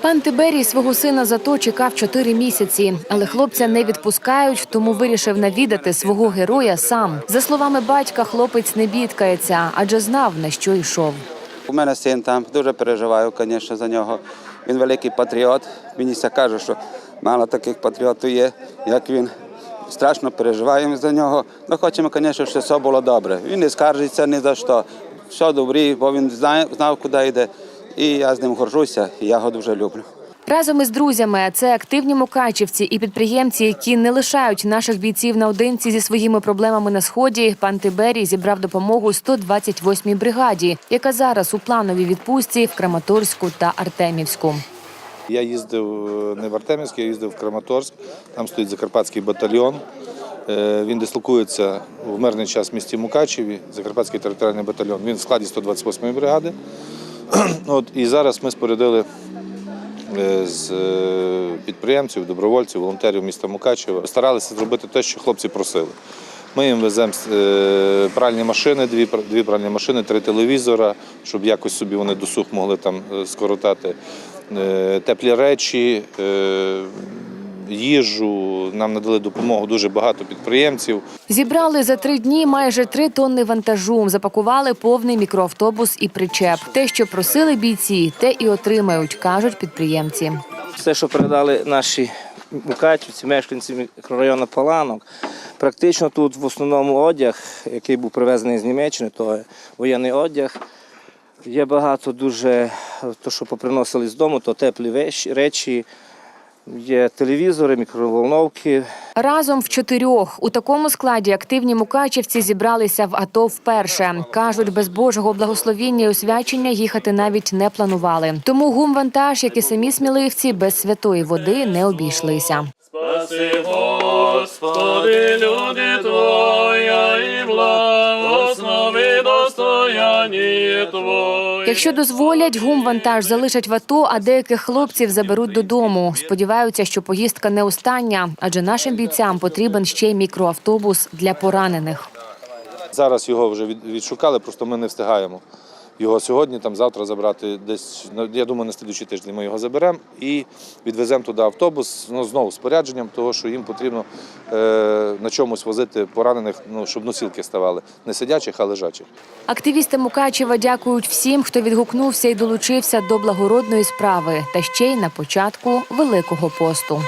Пан Тиберій свого сина зато чекав чотири місяці, але хлопця не відпускають, тому вирішив навідати свого героя сам. За словами батька, хлопець не бідкається, адже знав на що йшов. У мене син там, дуже переживаю, звісно, за нього. Він великий патріот. Мені все каже, що мало таких патріотів є, як він. Страшно переживаємо за нього. Ми хочемо, звісно, щоб все було добре. Він не скаржиться ні за що. Все добре, бо він знає, знав, куди йде. І я з ним горжуся, і я його дуже люблю. Разом із друзями це активні мукачівці і підприємці, які не лишають наших бійців наодинці зі своїми проблемами на сході. Пан Тиберій зібрав допомогу 128-й бригаді, яка зараз у плановій відпустці в Краматорську та Артемівську. Я їздив е, не в Артемівськ, я їздив в Краматорськ. Там стоїть Закарпатський батальйон. Е, Він дислокується в мирний час в місті Мукачеві, Закарпатський територіальний батальйон. Він в складі 128-ї бригади. От, і зараз ми спорядили е, з е, підприємців, добровольців, волонтерів міста Мукачева. Старалися зробити те, що хлопці просили. Ми їм веземо е, пральні машини, дві, дві пральні машини, три телевізора, щоб якось собі вони досуг могли там скоротати. Теплі речі, їжу. Нам надали допомогу дуже багато підприємців. Зібрали за три дні майже три тонни вантажу. Запакували повний мікроавтобус і причеп. Те, що просили бійці, те і отримають, кажуть підприємці. все, що передали наші мукачівці, мешканці мікрорайону Паланок. Практично тут в основному одяг, який був привезений з Німеччини, то воєнний одяг. Є багато дуже, то, що поприносили з дому, то теплі вещі- речі, є телевізори, мікроволновки, Разом в чотирьох у такому складі активні мукачівці зібралися в АТО вперше. кажуть, без Божого благословіння і освячення їхати навіть не планували. Тому гумвантаж, як і самі сміливці, без святої води не обійшлися. Спаси, Господи, люди Твоя і благослови достояння Твоє. Якщо дозволять, гумвантаж залишать в АТО, а деяких хлопців заберуть додому. Сподіваються, що поїздка не остання, адже нашим бійцям потрібен ще й мікроавтобус для поранених. Зараз його вже відшукали, просто ми не встигаємо його сьогодні, там завтра забрати десь. ну, Я думаю, на слідуючий тиждень ми його заберемо і відвеземо туди автобус. Ну знову з порядженням, того що їм потрібно е, на чомусь возити поранених, ну щоб носілки ставали не сидячих, а лежачих. Активісти Мукачева дякують всім, хто відгукнувся і долучився до благородної справи, та ще й на початку Великого посту.